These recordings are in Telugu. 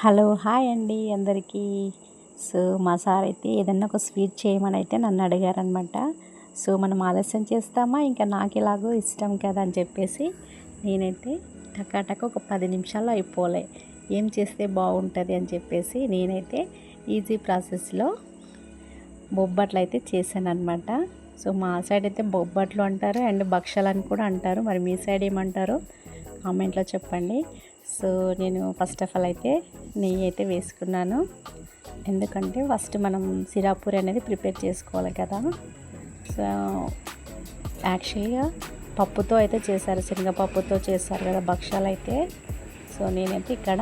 హలో హాయ్ అండి అందరికీ. సో మా సార్ అయితే ఏదన్నా ఒక స్వీట్ చేయమని అయితే నన్ను అడిగారనమాట. సో మనం ఆలస్యం చేస్తామా? ఇంకా నాకు ఎలాగో ఇష్టం కదా అని చెప్పేసి నేనైతే టకాటక ఒక పది నిమిషాల్లో అయిపోలే. ఏం చేస్తే బాగుంటుంది అని చెప్పేసి నేనైతే ఈజీ ప్రాసెస్లో బొబ్బట్లు అయితే చేశాను అనమాట సో మా సైడ్ అయితే బొబ్బట్లు అంటారు అండ్ భక్షలు అని కూడా అంటారు. మరి మీ సైడ్ ఏమంటారో కామెంట్లో చెప్పండి. సో నేను ఫస్ట్ ఆఫ్ ఆల్ అయితే నెయ్యి అయితే వేసుకున్నాను. ఎందుకంటే ఫస్ట్ మనం సిరాపూరి అనేది ప్రిపేర్ చేసుకోవాలి కదా. సో యాక్చువల్గా పప్పుతో అయితే చేశారు శనగపప్పుతో చేశారు కదా భక్ష్యాలు అయితే. సో నేనైతే ఇక్కడ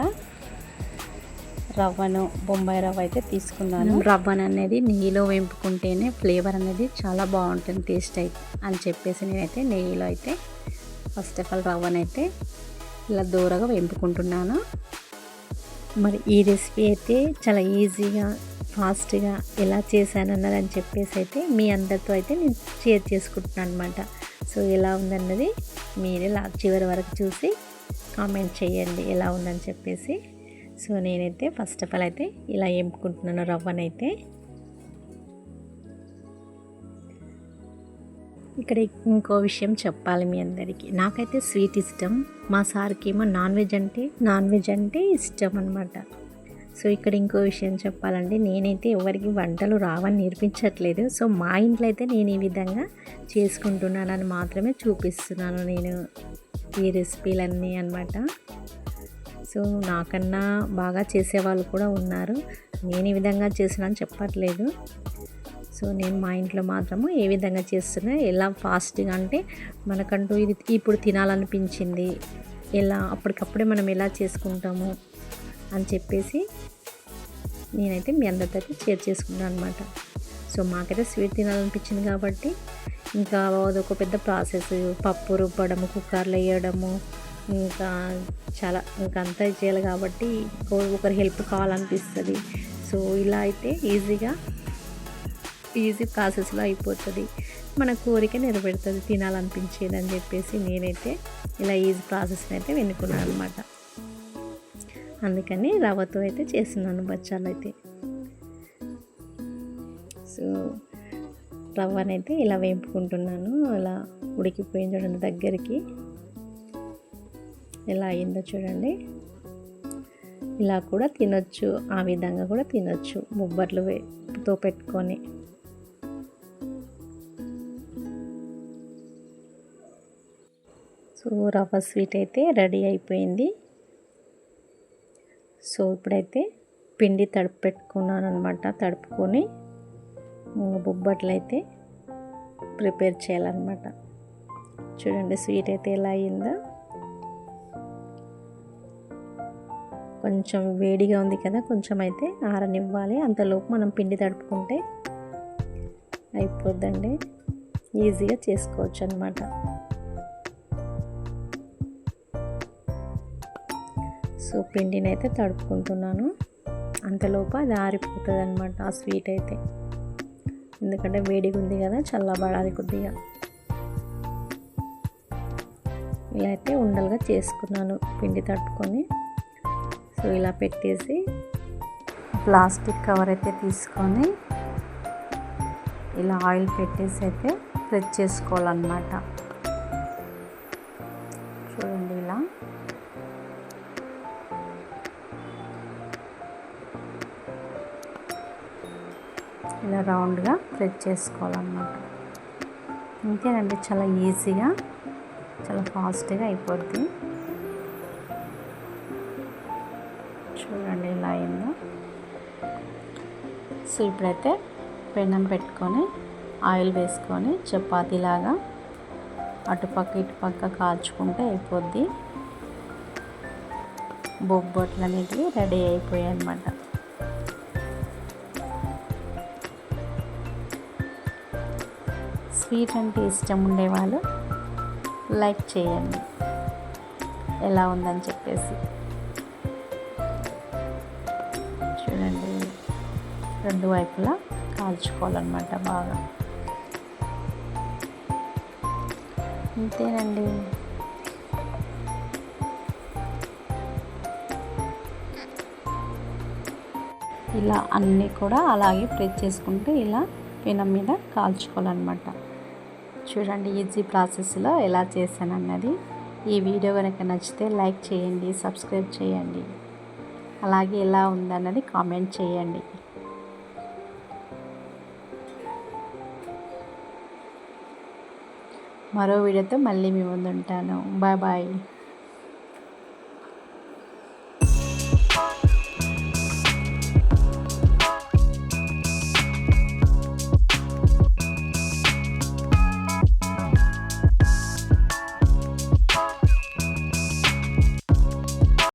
రవ్వను బొంబాయి రవ్వ అయితే తీసుకున్నాను. రవ్వను అనేది నెయ్యిలో వేంపుకుంటేనే ఫ్లేవర్ అనేది చాలా బాగుంటుంది టేస్ట్ అయితే అని చెప్పేసి నేనైతే నెయ్యిలో అయితే ఫస్ట్ ఆఫ్ ఆల్ రవ్వనైతే ఇలా దూరగా వేపుకుంటున్నాను మరి ఈ రెసిపీ అయితే చాలా ఈజీగా ఫాస్ట్గా ఎలా చేశానన్నది అని చెప్పేసి అయితే మీ అందరితో అయితే నేను షేర్ చేసుకుంటున్నాను అనమాట సో ఎలా ఉందన్నది మీరే లా చివరి వరకు చూసి కామెంట్ చేయండి ఎలా ఉందని చెప్పేసి. సో నేనైతే ఫస్ట్ ఆఫ్ ఆల్ అయితే ఇలా ఎంపుకుంటున్నాను రవ్వనైతే. ఇక్కడ ఇంకో విషయం చెప్పాలి మీ అందరికీ. నాకైతే స్వీట్ ఇష్టం. మా సార్కి ఏమో నాన్ వెజ్ అంటే నాన్ వెజ్ అంటే ఇష్టం అనమాట సో ఇక్కడ ఇంకో విషయం చెప్పాలంటే నేనైతే ఎవరికి వంటలు రావని నేర్పించట్లేదు. సో మా ఇంట్లో అయితే నేను ఈ విధంగా చేసుకుంటున్నానని మాత్రమే చూపిస్తున్నాను నేను ఈ రెసిపీలన్నీ అనమాట సో నాకన్నా బాగా చేసేవాళ్ళు కూడా ఉన్నారు. నేను ఈ విధంగా చేసినా చెప్పట్లేదు. సో నేను మా ఇంట్లో మాత్రము ఏ విధంగా చేస్తున్నా ఎలా ఫాస్ట్గా అంటే మనకంటూ ఇది ఇప్పుడు తినాలనిపించింది ఎలా అప్పటికప్పుడే మనం ఎలా చేసుకుంటాము అని చెప్పేసి నేనైతే మీ అందరితో షేర్ చేసుకున్నాను అనమాట సో మాకైతే స్వీట్ తినాలనిపించింది కాబట్టి ఇంకా అదొక పెద్ద ప్రాసెస్ పప్పు రుబ్బడము కుక్కర్లో వేయడము ఇంకా చాలా ఇంకా అంతా చేయాలి కాబట్టి ఒకరి హెల్ప్ కావాలనిపిస్తుంది. సో ఇలా అయితే ఈజీగా ఈజీ ప్రాసెస్లో అయిపోతుంది. మన కోరిక నెరవేరుతుంది తినాలనిపించేది అని చెప్పేసి నేనైతే ఇలా ఈజీ ప్రాసెస్ని అయితే వెనుకున్నాను అనమాట అందుకని రవ్వతో అయితే చేస్తున్నాను బచ్చాలు అయితే సో రవ్వనైతే ఇలా వేపుకుంటున్నాను అలా ఉడికిపోయింది చూడండి దగ్గరికి. ఎలా అయిందో చూడండి. ఇలా కూడా తినొచ్చు ఆ విధంగా కూడా తినొచ్చు బొబ్బట్లు వేపుతో పెట్టుకొని. సో రవ్వ స్వీట్ అయితే రెడీ అయిపోయింది. సో ఇప్పుడైతే పిండి తడుపు పెట్టుకున్నాను అనమాట తడుపుకొని. బొబ్బట్లు అయితే ప్రిపేర్ చేయాలన్నమాట. చూడండి స్వీట్ అయితే ఎలా అయిందో. కొంచెం వేడిగా ఉంది కదా కొంచెం అయితే ఆరనివ్వాలి. అంతలోపు మనం పిండి తడుపుకుంటే అయిపోద్దండి. ఈజీగా చేసుకోవచ్చు అనమాట సో పిండిని అయితే తడుపుకుంటున్నాను. అంతలోపు అది ఆరిపోతుంది అనమాట ఆ స్వీట్ అయితే. ఎందుకంటే వేడిగా ఉంది కదా చల్లబడాలి కొద్దిగా. ఇలా అయితే ఉండలుగా చేసుకున్నాను పిండి తట్టుకొని సో ఇలా పెట్టేసి ప్లాస్టిక్ కవర్ అయితే తీసుకొని ఇలా ఆయిల్ పెట్టేసి అయితే ప్రెస్ చేసుకోవాలన్నమాట. చూడండి ఇలా. ఇలా రౌండ్గా ప్రెస్ చేసుకోవాలన్నమాట. అంతేనండి చాలా ఈజీగా చాలా ఫాస్ట్గా అయిపోద్ది. చూడండి ఇలా అయిందో. సో ఇప్పుడైతే పెనం పెట్టుకొని ఆయిల్ వేసుకొని చపాతీలాగా అటుపక్క ఇటుపక్క కాల్చుకుంటే అయిపోద్ది. బొబ్బట్లు అనేటివి రెడీ అయిపోయాయి అన్నమాట స్వీట్ అంటే ఇష్టం ఉండేవాళ్ళు లైక్ చేయండి. ఎలా ఉందని చెప్పేసి. చూడండి రెండు వైపులా కాల్చుకోవాలన్నమాట బాగా. అంతేనండి ఇలా అన్నీ కూడా అలాగే ప్రెస్ చేసుకుంటే ఇలా పెనం మీద కాల్చుకోవాలన్నమాట. చూడండి ఈజీ ప్రాసెస్లో ఎలా చేశాను అన్నది ఈ వీడియో కనుక నచ్చితే లైక్ చేయండి సబ్స్క్రైబ్ చేయండి. అలాగే ఎలా ఉందన్నది కామెంట్ చేయండి. మరో వీడియోతో మళ్ళీ మీ ముందు ఉంటాను బాయ్ బాయ్.